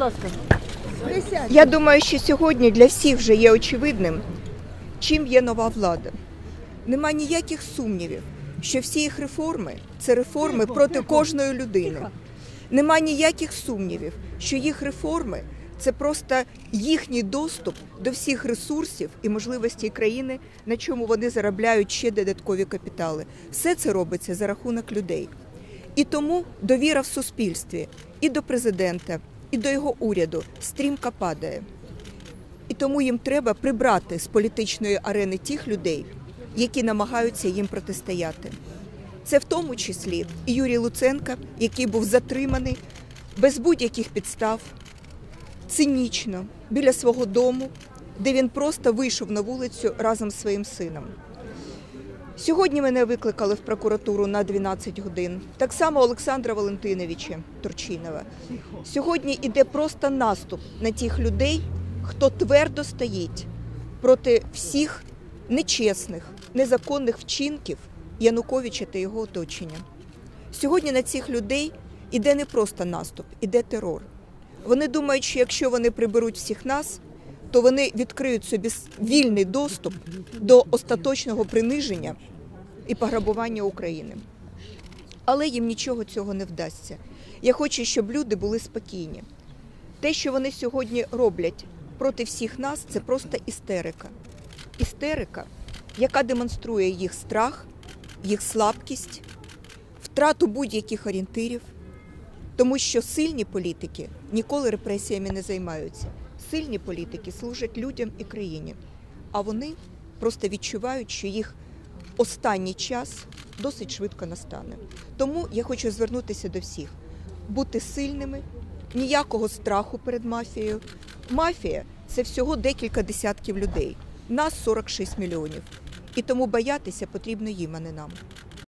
ласка. Я думаю, що сьогодні для всіх вже є очевидним, чим є нова влада. Нема ніяких сумнівів, що всі їх реформи це реформи проти кожної людини. Нема ніяких сумнівів, що їх реформи це просто їхній доступ до всіх ресурсів і можливостей країни, на чому вони заробляють ще додаткові капітали. Все це робиться за рахунок людей. І тому довіра в суспільстві і до президента, і до його уряду стрімко падає. І тому їм треба прибрати з політичної арени тих людей, які намагаються їм протистояти. Це в тому числі і Юрій Луценко, який був затриманий без будь-яких підстав, цинічно біля свого дому, де він просто вийшов на вулицю разом з своїм сином. Сьогодні мене викликали в прокуратуру на 12 годин. Так само Олександра Валентиновича Турчинова. Сьогодні йде просто наступ на тих людей, хто твердо стоїть проти всіх нечесних, незаконних вчинків Януковича та його оточення. Сьогодні на цих людей іде не просто наступ, іде терор. Вони думають, що якщо вони приберуть всіх нас, то вони відкриють собі вільний доступ до остаточного приниження і пограбування України. Але їм нічого цього не вдасться. Я хочу, щоб люди були спокійні. Те, що вони сьогодні роблять проти всіх нас, це просто істерика. Істерика, яка демонструє їх страх, їх слабкість, втрату будь-яких орієнтирів, тому що сильні політики ніколи репресіями не займаються. Сильні політики служать людям і країні, а вони просто відчувають, що їх останній час досить швидко настане. Тому я хочу звернутися до всіх: бути сильними, ніякого страху перед мафією. Мафія це всього декілька десятків людей. Нас 46 мільйонів. І тому боятися потрібно їм, а не нам.